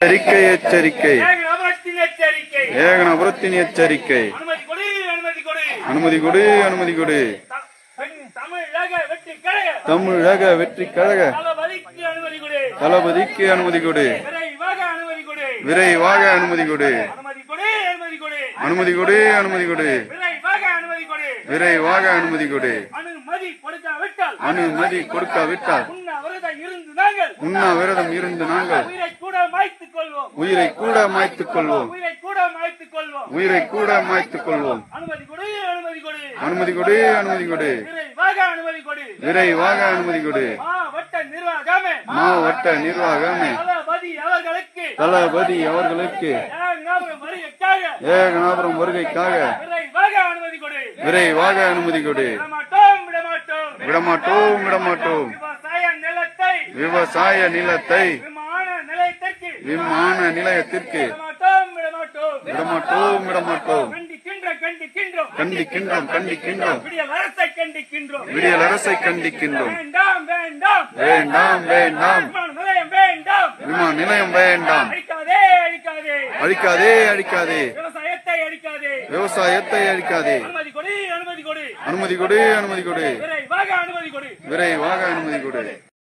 எச்சரிக்கை எச்சரிக்கை ஏகனபுரத்தின் எச்சரிக்கை அனுமதி கொடு அனுமதி கொடு தமிழக வெற்றி கழக தளபதிக்கு அனுமதி கொடு விரைவாக அனுமதி கொடு அனுமதி கொடு அனுமதி கொடு விரைவாக அனுமதி கொடு அனுமதி கொடு அனுமதி கொடுக்காவிட்டால் நாங்கள் உண்ணாவிரதம் இருந்து நாங்கள் உயிரை கூட மாய்த்துக் கொள்வோம். உயிரை கூட மாய்த்துக் கொள்வோம். அனுமதி கொடு அனுமதி கொடு. விரைவாக அனுமதி கொடு. மாவட்ட நிர்வாகமே. தளபதி அவர்களுக்கு. ஏகநாபுரம் வருகைக்காக. விரைவாக அனுமதி கொடு. விரைவாக அனுமதி கொடு. விடமாட்டோம் விடமாட்டோம். விடமாட்டோம் விடமாட்டோம். விவசாய நிலத்தை. விவசாய நிலத்தை. விமான நிலையத்திற்கு விடமாட்டோம் விடமாட்டோம். கண்டிக்கின்றோம் கண்டிக்கின்றோம். விடியல் அரசை கண்டிக்கின்றோம். வேண்டாம் வேண்டாம். விமான நிலையம் வேண்டாம். விமான நிலையம் வேண்டாம். அழிக்காதே அழிக்காதே. விவசாயத்தை அழிக்காதே. அனுமதி கொடு அனுமதி கொடு. அனுமதி கொடு அனுமதி கொடு. விரைவாக அனுமதி கொடு. விரைவாக அனுமதி கொடு.